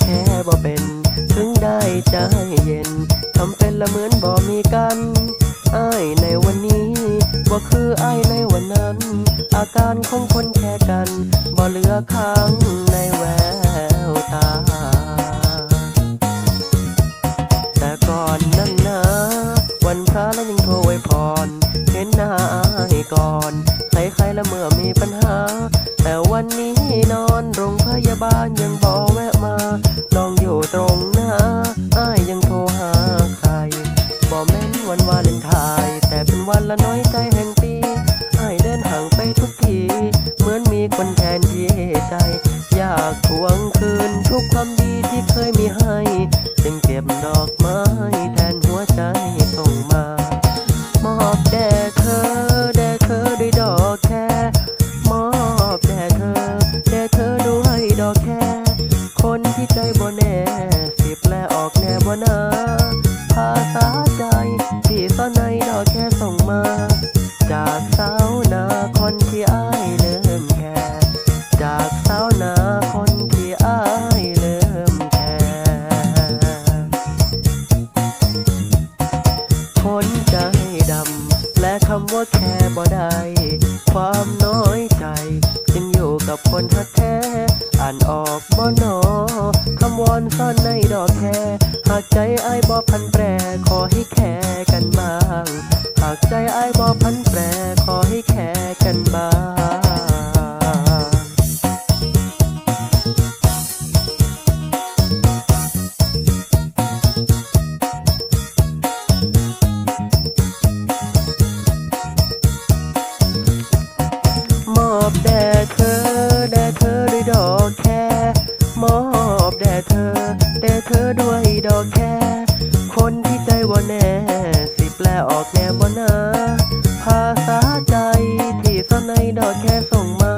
แค่บ่เป็น ถึงได้ใจเย็น ทำเป็นละเหมือนบ่มีกันอายในวันนี้บ่คืออายในวันนั้น อาการของคนแค่กันบ่เหลือค้างในแววตา แต่ก่อนนั้นนะวันพระแล้วยังโทรไวพร เห็นหน้าอายก่อน ใครๆละเมื่อมีปัญหา แต่วันนี้นอนโรงพยาบาลยัง วันวาเลนไทน์แต่เป็นวันละน้อยใจแห่งปีอ้เดินห่างไปทุกที เหมือนมีคนแทนที่ใจ อยากทวงคืนทุกความดีที่เคยมีให้ จึงเก็บดอกไม้ และคำว่าแค่บ่ได้ ความน้อยใจจึงอยู่กับคนทักแท้ อ่านออกบ่หนอคำวอนซ่อนในดอกแค่หากใจไอ้บ่พันแปรขอให้แค่ วยดอกแค่ คนที่ใจว่าแน่ สิแปลออกแนวบ่นาภาษาใจที่ซ่อนในดอกแค่ส่งมา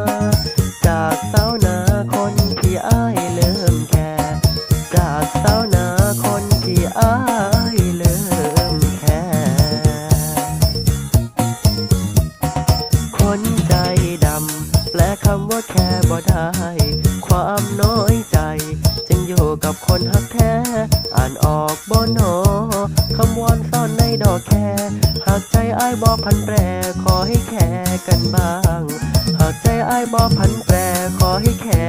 จากสาวนาคนที่อ้ายเริ่มแค่จากสาวนาคนที่อ้ายเริ่มแค่คนใจดำแปลคำว่าแค่บ่ได้ ความน้อย คนหักแท้ อ่านออกบ่หนอคำวอนซ่อนในดอกแค่หากใจอ้ายบ่พันแปรขอให้แค่กันบ้าง หากใจอ้ายบ่พันแปรขอให้แค่